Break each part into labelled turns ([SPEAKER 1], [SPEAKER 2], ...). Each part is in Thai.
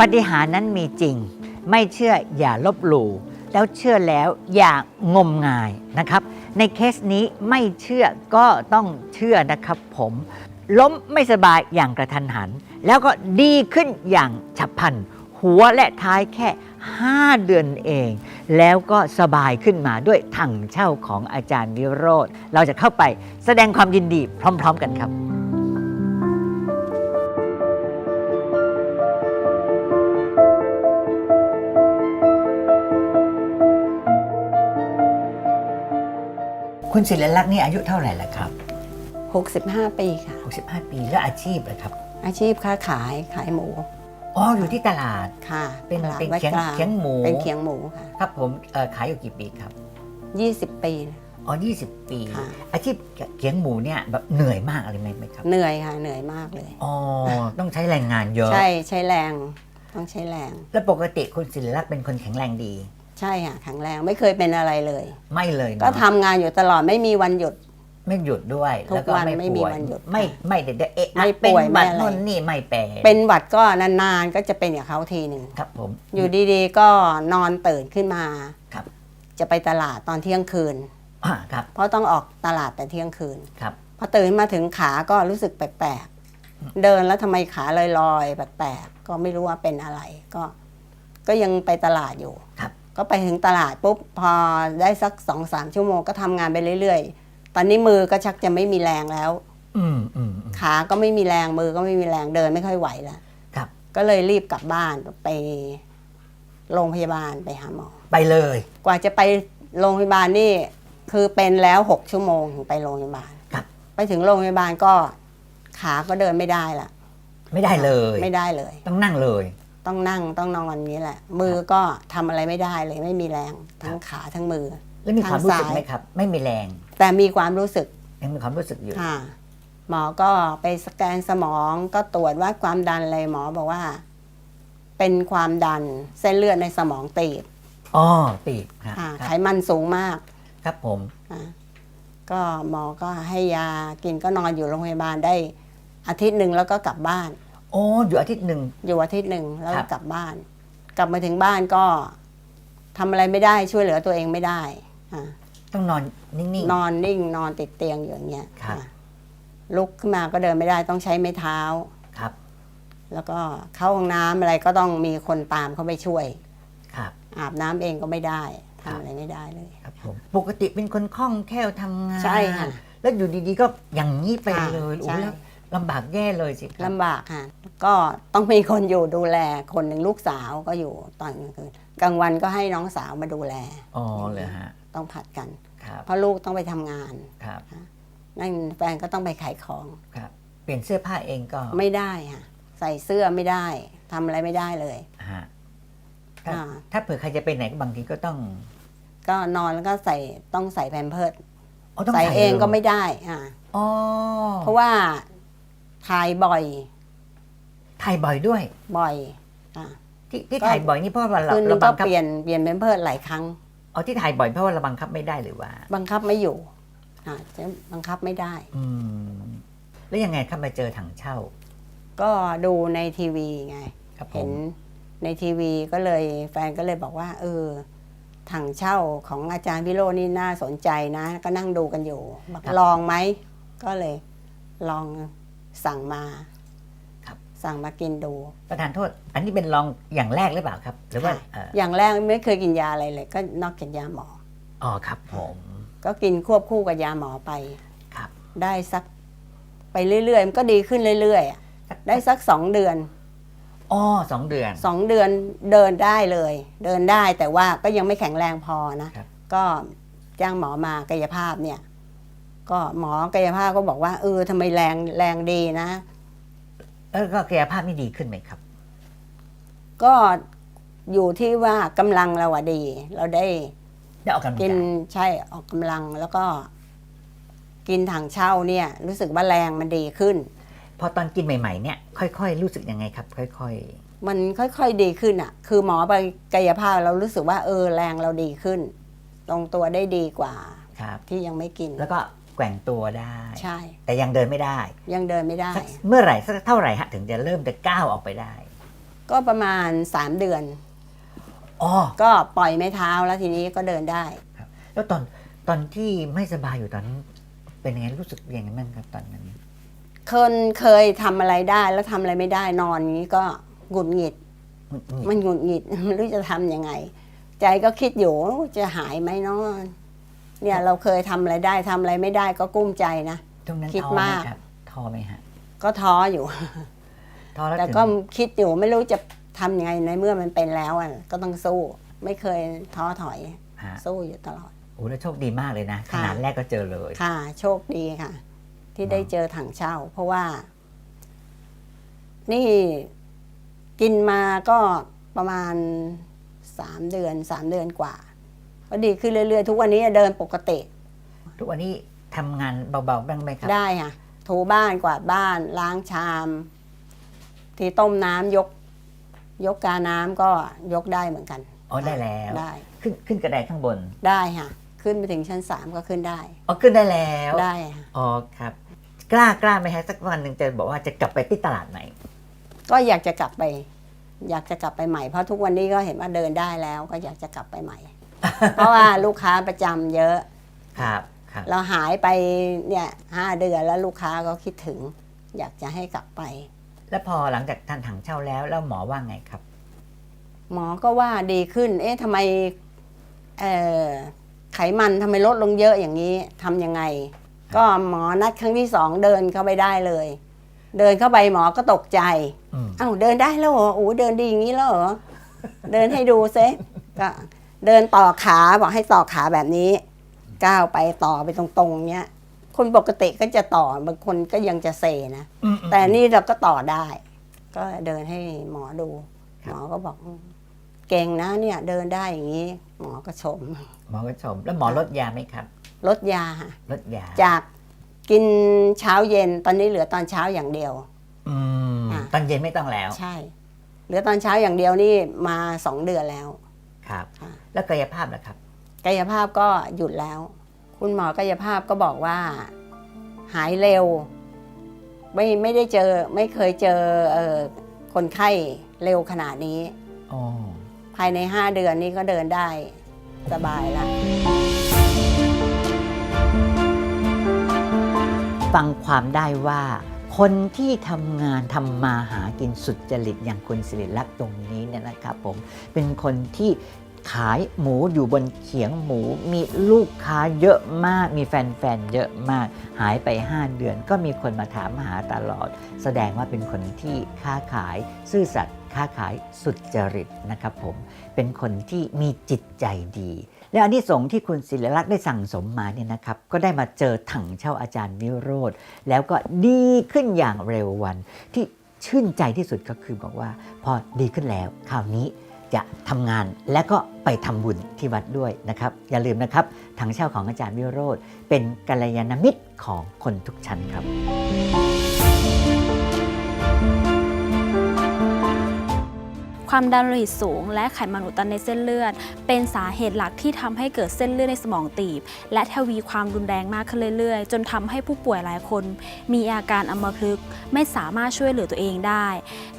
[SPEAKER 1] ปฏิหารนั้นมีจริง ไม่เชื่ออย่าลบหลู่แล้วเชื่อแล้วอย่างมงายนะครับ ในเคสนี้ไม่เชื่อก็ต้องเชื่อนะครับผม ล้มไม่สบายอย่างกระทันหัน แล้วก็ดีขึ้นอย่างฉับพลัน หัวและท้ายแค่ 5 เดือนเอง แล้วก็สบายขึ้นมาด้วยถังเช่าของอาจารย์วิโรธเราจะเข้าไปแสดงความยินดีพร้อม ๆ กันครับ คุณศิลลักษณ์นี่อายุเท่าไหร่แล้วครับ
[SPEAKER 2] 65 ปีค่ะ
[SPEAKER 1] 65 ปีแล้วอาชีพเลยครับ
[SPEAKER 2] อาชีพค้าขายขายหมู
[SPEAKER 1] อ๋ออยู่ที่ตลาด
[SPEAKER 2] ค่ะ
[SPEAKER 1] เป็น
[SPEAKER 2] ตลาด
[SPEAKER 1] เป็น
[SPEAKER 2] วัด
[SPEAKER 1] เขียง
[SPEAKER 2] กลาง
[SPEAKER 1] เขียงหมู
[SPEAKER 2] เป็นเขียงหมูค่ะ
[SPEAKER 1] ครับผมเอ่อขายอยู่กี่ปีครับ
[SPEAKER 2] 20 ปี
[SPEAKER 1] อ๋อ20 ปี
[SPEAKER 2] ค่ะ
[SPEAKER 1] อาชีพเขียงหมูเนี่ยแบบเหนื่อยมากอะไรไหมไหมครับ
[SPEAKER 2] เหนื่อยค่ะเหนื่อยมากเลย
[SPEAKER 1] อ๋อต้องใช้แรงงานเยอะ
[SPEAKER 2] ใช่ใช้แรงต้องใช้แรง
[SPEAKER 1] แล้วปกติคุณศิลลักษณ์เป็นคนแข็งแรงดี
[SPEAKER 2] ใช่ค่ะแข็งแรงไม่เคยเป็นอะไรเลย
[SPEAKER 1] ไม่เลยเนอะ
[SPEAKER 2] ก็ทำงานอยู่ตลอดไม่มีวันหยุด
[SPEAKER 1] ไม่หยุดด้วย
[SPEAKER 2] ทุก
[SPEAKER 1] แล้วก็
[SPEAKER 2] วัน
[SPEAKER 1] ไม่
[SPEAKER 2] ไม่มี
[SPEAKER 1] ป่วย
[SPEAKER 2] วันหยุด
[SPEAKER 1] ไม่
[SPEAKER 2] ค่ะ
[SPEAKER 1] ไม่เด็ดๆเอ๊ะ
[SPEAKER 2] ไม่
[SPEAKER 1] เป็น
[SPEAKER 2] ป่วย
[SPEAKER 1] บัต
[SPEAKER 2] ไม่อะไร
[SPEAKER 1] นู่นนี่ไม่แปล
[SPEAKER 2] เป็นหวัดก็นานๆก็จะเป็นอย่างเขาทีหนึ่ง
[SPEAKER 1] ครับผม
[SPEAKER 2] อยู่ดีๆ ก็นอนตื่นขึ้นมา
[SPEAKER 1] ครับ
[SPEAKER 2] จะไปตลาดตอนเที่ยงคืน
[SPEAKER 1] อ่าครับ
[SPEAKER 2] เพราะต้องออกตลาดแต่เที่ยงคืน
[SPEAKER 1] ครับ
[SPEAKER 2] พอตื่นมาถึงขาก็รู้สึกแปลกๆ เดินแล้วทำไมขาลอยๆแปลกๆ ก็ไม่รู้ว่าเป็นอะไร ก็ ก็ยังไปตลาดอยู่
[SPEAKER 1] ครับ
[SPEAKER 2] ก็ไปถึงตลาดปุ๊บพอได้สักสองสามชั่วโมงก็ทำงานไปเรื่อยๆ ตอนนี้มือก็ชักจะไม่มีแรงแล้ว
[SPEAKER 1] อืมอืมอืม
[SPEAKER 2] ขา ก็ไม่มีแรงมือก็ไม่มีแรงเดินไม่ค่อยไหวแล้ว
[SPEAKER 1] ครับ
[SPEAKER 2] ก็เลยรีบกลับบ้านไปโรงพยาบาลไปหาหมอ
[SPEAKER 1] ไปเลย
[SPEAKER 2] กว่าจะไปโรงพยาบาลนี่คือเป็นแล้วหกชั่วโมงถึงไปโรงพยาบาล
[SPEAKER 1] ครับ
[SPEAKER 2] ไปถึงโรงพยาบาลก็ขาก็เดินไม่ได้ละ
[SPEAKER 1] ไม่ได้เลย
[SPEAKER 2] ไม่ได้เลย
[SPEAKER 1] ต้องนั่งเลย
[SPEAKER 2] ต้องนั่งต้องนอนอย่างนี้แหละ มือก็ทำอะไรไม่ได้เลยไม่มีแรงทั้งขาทั้งมือ
[SPEAKER 1] แล้วมีความรู้สึก
[SPEAKER 2] ทางซ้าย
[SPEAKER 1] ไหมครับ ไม่มีแรง
[SPEAKER 2] แต่มีความรู้สึก
[SPEAKER 1] ยังมีความรู้สึกอยู่
[SPEAKER 2] ค่ะหมอก็ไปสแกนสมองก็ตรวจวัดความดันอะไรหมอบอกว่า เป็นความดันเส้นเลือดในสมองตีบ
[SPEAKER 1] อ๋อตีบครับ
[SPEAKER 2] ค่ะ
[SPEAKER 1] ค
[SPEAKER 2] ไข
[SPEAKER 1] รับ
[SPEAKER 2] มันสูงมาก
[SPEAKER 1] ครับผม
[SPEAKER 2] อะก็หมอก็ให้ยากินก็นอนอยู่โรงพยาบาลได้อาทิตย์หนึ่งแล้วก็กลับบ้าน
[SPEAKER 1] โอ้อยู่อาทิตย์หนึ่ง
[SPEAKER 2] อยู่อาทิตย์หนึ่งแล้ว
[SPEAKER 1] ครั
[SPEAKER 2] ก็
[SPEAKER 1] บ
[SPEAKER 2] กลับบ้าน กลับมาถึงบ้านก็ทำอะไรไม่ได้ช่วยเหลือตัวเองไม่ได้อะ
[SPEAKER 1] ต้องนอนนิ่งๆ
[SPEAKER 2] นอนนิ่งนอนติดเตียงอยู่อย่างเงี้ย
[SPEAKER 1] ครับ
[SPEAKER 2] อะลุกขึ้นมาก็เดินไม่ได้ต้องใช้ไม้เท้า
[SPEAKER 1] ครับ
[SPEAKER 2] แล้วก็เข้าห้องน้ำอะไรก็ต้องมีคนตามเข้าไปช่วย
[SPEAKER 1] ครับ
[SPEAKER 2] อาบน้ำเองก็ไม่ได้
[SPEAKER 1] ครั
[SPEAKER 2] ทำ
[SPEAKER 1] บ
[SPEAKER 2] อะไรไม่ได้เลย
[SPEAKER 1] ครับผมปกติเป็นคนคล่องแคล่วทำงาน
[SPEAKER 2] ใช่ค่ะ
[SPEAKER 1] แล้วอยู่ดีๆก็อย่างนี้ไป
[SPEAKER 2] ค่ะ
[SPEAKER 1] เลยโอ้
[SPEAKER 2] ใช่
[SPEAKER 1] แล้ว ลำบากแย่เลยสิครับ
[SPEAKER 2] ลำบากค่ะ ก็ต้องมีคนอยู่ดูแลคนหนึ่งลูกสาวก็อยู่ตอนกลางคืนกลางวันก็ให้น้องสาวมาดูแล
[SPEAKER 1] อ๋อเลยฮะ
[SPEAKER 2] ต้องผัดกัน
[SPEAKER 1] ครับ
[SPEAKER 2] เพราะลูกต้องไปทำงาน
[SPEAKER 1] ครับ
[SPEAKER 2] นั่นแฟนก็ต้องไปขายของ
[SPEAKER 1] ครับ เปลี่ยนเสื้อผ้าเองก็
[SPEAKER 2] ไม่ได้ค่ะ ใส่เสื้อไม่ได้ทำอะไรไม่ได้เลย
[SPEAKER 1] ฮะถ้า
[SPEAKER 2] อ่า
[SPEAKER 1] ถ้าเผื่อใครจะไปไหนบางทีก็ต้อง
[SPEAKER 2] ก็นอนแล้วก็ใส่ต้องใส่แพมเพิร์ด
[SPEAKER 1] อ๋อต้อง
[SPEAKER 2] ใส่เอง
[SPEAKER 1] ลย
[SPEAKER 2] ก็ไม่ได้อ่า
[SPEAKER 1] อ๋อ
[SPEAKER 2] เพราะว่า ถ่ายบ่อย
[SPEAKER 1] ถ่ายบ่อยด้วย
[SPEAKER 2] บ่อยอ่า
[SPEAKER 1] ที่ที่
[SPEAKER 2] ก็
[SPEAKER 1] ถ่ายบ่อยนี่เพราะว่าเรา
[SPEAKER 2] คืนนึ
[SPEAKER 1] เรา
[SPEAKER 2] งก็
[SPEAKER 1] บังคับ
[SPEAKER 2] เปลี่ยนเปลี่ยนแพมเพิร์ดหลายครั้ง
[SPEAKER 1] อ๋อที่ถ่ายบ่อยเพราะว่าเราบังคับไม่ได้หรือว่า
[SPEAKER 2] บังคับไม่อยู่อ่าจะบังคับไม่ได้
[SPEAKER 1] อืม แล้วยังไงครับมาเจอถังเช่า
[SPEAKER 2] ก็ดูในทีวีไง
[SPEAKER 1] ครับผ
[SPEAKER 2] เห็
[SPEAKER 1] ม
[SPEAKER 2] นในทีวีก็เลยแฟนก็เลยบอกว่า เออถังเช่าของอาจารย์พิโรจน์นี่น่าสนใจนะ ก็นั่งดูกันอยู่บอกลองไหม ก็เลยลอง สั่งมา
[SPEAKER 1] ครับ
[SPEAKER 2] สั่งมากินดู
[SPEAKER 1] ประธานโทษ อันนี้เป็นลองอย่างแรกหรือเปล่าครับ หรือว่า
[SPEAKER 2] ค่ะ
[SPEAKER 1] เอ่อ
[SPEAKER 2] อย่างแรกไม่เคยกินยาอะไรเลย ก็นอกจากยาหมอ
[SPEAKER 1] อ๋อครับผม
[SPEAKER 2] ก็กินควบคู่กับยาหมอไป
[SPEAKER 1] ครับ
[SPEAKER 2] ได้สักไปเรื่อยๆ มันก็ดีขึ้นเรื่อยๆอะได้สักสองเดือน
[SPEAKER 1] อ๋อสองเดือน
[SPEAKER 2] สองเดือนเดินได้เลย เดินได้แต่ว่าก็ยังไม่แข็งแรงพอนะ
[SPEAKER 1] ครับ
[SPEAKER 2] ก็จ้างหมอมากายภาพเนี่ย ก็หมอกายภาพก็บอกว่าเออทำไมแรงแรงดีนะ
[SPEAKER 1] แล้วก็กายภาพนี่ดีขึ้นไหมครับ
[SPEAKER 2] ก็อยู่ที่ว่ากำลังเราอะดี เราได้
[SPEAKER 1] ได้ออกกำลัง
[SPEAKER 2] กิน
[SPEAKER 1] กาย
[SPEAKER 2] ใช่ออกกำลังแล้วก็กินถังเช่าเนี่ย รู้สึกว่าแรงมันดีขึ้น
[SPEAKER 1] พอตอนกินใหม่ๆเนี่ยค่อยๆ รู้สึกยังไงครับ ค่อย
[SPEAKER 2] มันค่อยๆดีขึ้นอะคือหมอไปกายภาพเรารู้สึกว่าเออแรงเราดีขึ้นตรงตัวได้ดีกว่า
[SPEAKER 1] ๆ ครับ
[SPEAKER 2] ที่ยังไม่กิน
[SPEAKER 1] แล้วก็แกว่งตัวได้
[SPEAKER 2] ใช่
[SPEAKER 1] แต่ยังเดินไม่ได้
[SPEAKER 2] ยังเดินไม่ได้
[SPEAKER 1] สักเมื่อไหร่สักเท่าไหร่ฮะถึงจะเริ่มจะก้าวออกไปได้
[SPEAKER 2] ก็ประมาณ 3 เดือน
[SPEAKER 1] อ๋อ
[SPEAKER 2] ก็ปล่อยไม้เท้าแล้วทีนี้ก็เดินได้
[SPEAKER 1] ครับแล้วตอนตอนที่ไม่สบายอยู่ตอนนั้นเป็นยังไงรู้สึกยังไงบ้างครับตอนนั้น
[SPEAKER 2] คนเคยทำอะไรได้แล้วทำอะไรไม่ได้นอนอย่างนี้ก็หงุดหงิด
[SPEAKER 1] หงุดหงิด
[SPEAKER 2] มันหงุดหงิดไม่รู้จะทำยังไง ใจก็คิดอยู่จะหายไหมเนาะ เนี่ยเราเคยทำอะไรได้ทำอะไรไม่ได้ก็กุ้มใจนะ
[SPEAKER 1] ตรงนั้น
[SPEAKER 2] คิด
[SPEAKER 1] ท้อไหม
[SPEAKER 2] มาก
[SPEAKER 1] ครับท้อไหมฮะ
[SPEAKER 2] ก็ท้ออยู่
[SPEAKER 1] ท้อแล้ว
[SPEAKER 2] แต่
[SPEAKER 1] ถึง
[SPEAKER 2] ก็คิดอยู่ไม่รู้จะทำยังไงในเมื่อมันเป็นแล้วอะก็ต้องสู้ ไม่เคยท้อถอย
[SPEAKER 1] ฮะ
[SPEAKER 2] สู้อยู่ตลอด
[SPEAKER 1] โอ้แล้วโชคดีมากเลยนะข
[SPEAKER 2] ค่ะ
[SPEAKER 1] นาดแรกก็เจอเลย
[SPEAKER 2] ค่ะ โชคดีค่ะ ที่ได้เจอถังเช่า เพราะว่า นี่กินมาก็ประมาณสามเดือนสามเดือนกว่า ก็ดีขึ้นเรื่อยๆ ทุกวันนี้เดินปกติ
[SPEAKER 1] ทุกวันนี้ทำงานเบาๆบ้างไหมครับ
[SPEAKER 2] ได้ค่ะถูบ้านกวาดบ้านล้างชาม ที่ต้มน้ำยก ยกกาน้ำก็ยกได้เหมือนกัน
[SPEAKER 1] อ๋อได้แล้ว
[SPEAKER 2] ได้
[SPEAKER 1] ขึ้นขึ้นกระไดข้างบน
[SPEAKER 2] ได้ค่ะ ขึ้นไปถึงชั้นสามก็ขึ้นได้
[SPEAKER 1] อ๋อขึ้นได้แล้ว
[SPEAKER 2] ได้ค่ะ
[SPEAKER 1] อ๋อครับ กล้ากล้าไหมฮะสักวันหนึ่งจะบอกว่าจะกลับไปที่ตลาดไหน
[SPEAKER 2] ก็อยากจะกลับไป อยากจะกลับไปใหม่เพราะทุกวันนี้ก็เห็นว่าเดินได้แล้ว ก็อยากจะกลับไปใหม่ เพราะว่าลูกค้าประจำเยอะ
[SPEAKER 1] ครับครับ
[SPEAKER 2] เราหายไปเนี่ยห้าเดือนแล้วลูกค้าก็คิดถึง อยากจะให้กลับไป
[SPEAKER 1] แล้วพอหลังจากทานถังเช่าแล้วแล้วหมอว่าไงครับ
[SPEAKER 2] หมอก็ว่าดีขึ้น เอ๊ะทำไมเอ่อไขมันทำไมลดลงเยอะอย่างนี้ทำยังไง ก็หมอนัดครั้งที่สองเดินเข้าไปได้เลย เดินเข้าไปหมอก็ตกใจ
[SPEAKER 1] อืม
[SPEAKER 2] เอ้าเดินได้แล้วเหรอโอ้เดินดีอย่างนี้แล้วเหรอ เดินให้ดูเซก็ เดินต่อขาบอกให้ต่อขาแบบนี้ ก้าวไปต่อไปตรงๆเนี้ยคนปกติก็จะต่อบางคนก็ยังจะเซนะ
[SPEAKER 1] อืมอืม
[SPEAKER 2] แต่นี่เราก็ต่อได้ ก็เดินให้หมอดู
[SPEAKER 1] ครั
[SPEAKER 2] ห
[SPEAKER 1] บ
[SPEAKER 2] มอก็บอกอืมเก่งนะเนี่ย เดินได้อย่างนี้ หมอก็ชม
[SPEAKER 1] หมอก็ชม แล้วหมอลดยาไหมครับ
[SPEAKER 2] ลดยาค่ะ
[SPEAKER 1] ลดยา
[SPEAKER 2] จากกินเช้าเย็นตอนนี้เหลือตอนเช้าอย่างเดียว
[SPEAKER 1] อืม
[SPEAKER 2] อะ
[SPEAKER 1] ตอนเย็นไม่ต้องแล้ว
[SPEAKER 2] ใช่ เหลือตอนเช้าอย่างเดียวนี่มาสองเดือนแล้ว
[SPEAKER 1] ครับ
[SPEAKER 2] ค่ะ
[SPEAKER 1] แล้วกายภาพล่ะครับ
[SPEAKER 2] กายภาพก็หยุดแล้ว คุณหมอกายภาพก็บอกว่า หายเร็ว ไม่ไม่ได้เจอไม่เคยเจอเออคนไข้เร็วขนาดนี้
[SPEAKER 1] อ๋อ
[SPEAKER 2] ภายใน 5 เดือนนี้ก็เดินได้สบายแล้ว
[SPEAKER 1] ฟังความได้ว่า คนที่ทำงานทำมาหากินสุดจริตอย่างคุณสิริลักษณ์ตรงนี้เนี่ยนะครับผมเป็นคนที่ขายหมูอยู่บนเขียงหมูมีลูกค้าเยอะมาก มีแฟนๆเยอะมาก หายไป 5 เดือน ก็มีคนมาถามหาตลอด แสดงว่าเป็นคนที่ค้าขายซื่อสัตย์ค้าขายสุดจริตนะครับผมเป็นคนที่มีจิตใจดี และอันที่สงส์ที่คุณศิริลักษณ์ได้สั่งสมมาเนี่ยนะครับ ก็ได้มาเจอถังเช่าอาจารย์วิโรธแล้วก็ดีขึ้นอย่างเร็ววัน ที่ชื่นใจที่สุดก็คือบอกว่า พอดีขึ้นแล้วคราวนี้จะทำงานและก็ไปทำบุญที่วัดด้วยนะครับ อย่าลืมนะครับถังเช่าของอาจารย์วิโรธเป็นกัลยาณมิตรของคนทุกชั้นครับ
[SPEAKER 3] ความดันโลหิตสูง และไขมันอุดตันในเส้นเลือด เป็นสาเหตุหลักที่ทำให้เกิดเส้นเลือดในสมองตีบ และทวีความรุนแรงมากขึ้นเรื่อยๆ จนทำให้ผู้ป่วยหลายคน มีอาการอัมพฤกษ์ไม่สามารถช่วยเหลือตัวเองได้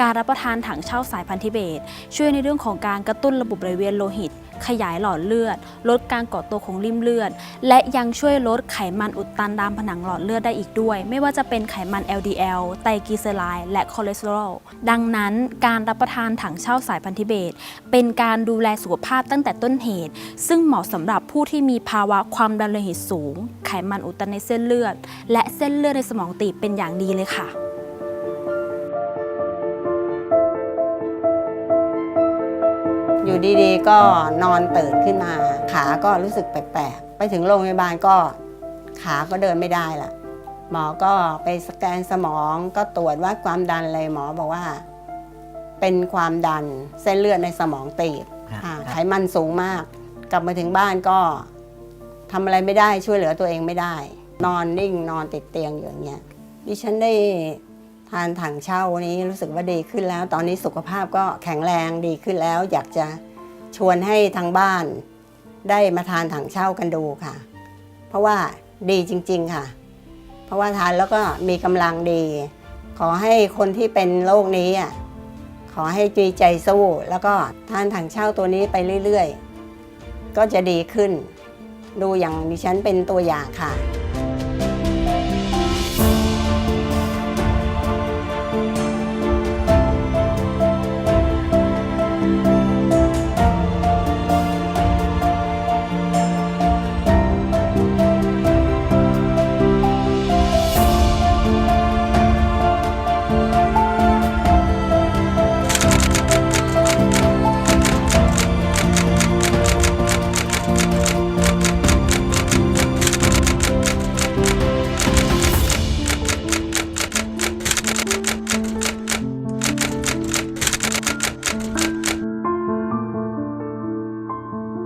[SPEAKER 3] การรับประทานถังเช่าสายพันธุ์ทิเบต ช่วยในเรื่องของการกระตุ้นระบบไหลเวียนโลหิต ขยายหลอดเลือด ลดการก่อตัวของริ่มเลือด และยังช่วยลดไขมันอุดตันตามผนังหลอดเลือดได้อีกด้วย ไม่ว่าจะเป็นไขมัน LDL ไตรกลีเซอไรด์และคอเลสเตอรอลดังนั้นการรับประทานถังเช่าสายพันธุ์ทิเบต เป็นการดูแลสุขภาพตั้งแต่ต้นเหตุ ซึ่งเหมาะสำหรับผู้ที่มีภาวะความดันโลหิตสูง ไขมันอุดตันในเส้นเลือด และเส้นเลือดในสมองตีบเป็นอย่างดีเลยค่ะ
[SPEAKER 2] อยู่ดีๆ ก็นอนตื่นขึ้นมา ขาก็รู้สึกแปลกๆ ไปถึงโรงพยาบาลก็ขาก็เดินไม่ได้ละหมอก็ไปสแกนสมองก็ตรวจวัดความดันเลยหมอบอกว่า เป็นความดันเส้นเลือดในสมองตีบ
[SPEAKER 1] ครับ
[SPEAKER 2] อ่า
[SPEAKER 1] ครับ
[SPEAKER 2] ไขมันสูงมาก กลับมาถึงบ้านก็ทำอะไรไม่ได้ช่วยเหลือตัวเองไม่ได้ นอนนิ่งนอนติดเตียงอยู่อย่างเงี้ยดิฉันได้ทานถังเช่านี้รู้สึกว่าดีขึ้นแล้ว ตอนนี้สุขภาพก็แข็งแรงดีขึ้นแล้ว อยากจะชวนให้ทางบ้าน ได้มาทานถังเช่ากันดูค่ะ เพราะว่าดีจริง ๆค่ะ เพราะว่าทานแล้วก็มีกำลังดี ขอให้คนที่เป็นโรคนี้อะ ขอให้จีใจสู้แล้วก็ทานถังเช่าตัวนี้ไปเรื่อยๆ ก็จะดีขึ้น ดูอย่างดิฉันเป็นตัวอย่างค่ะ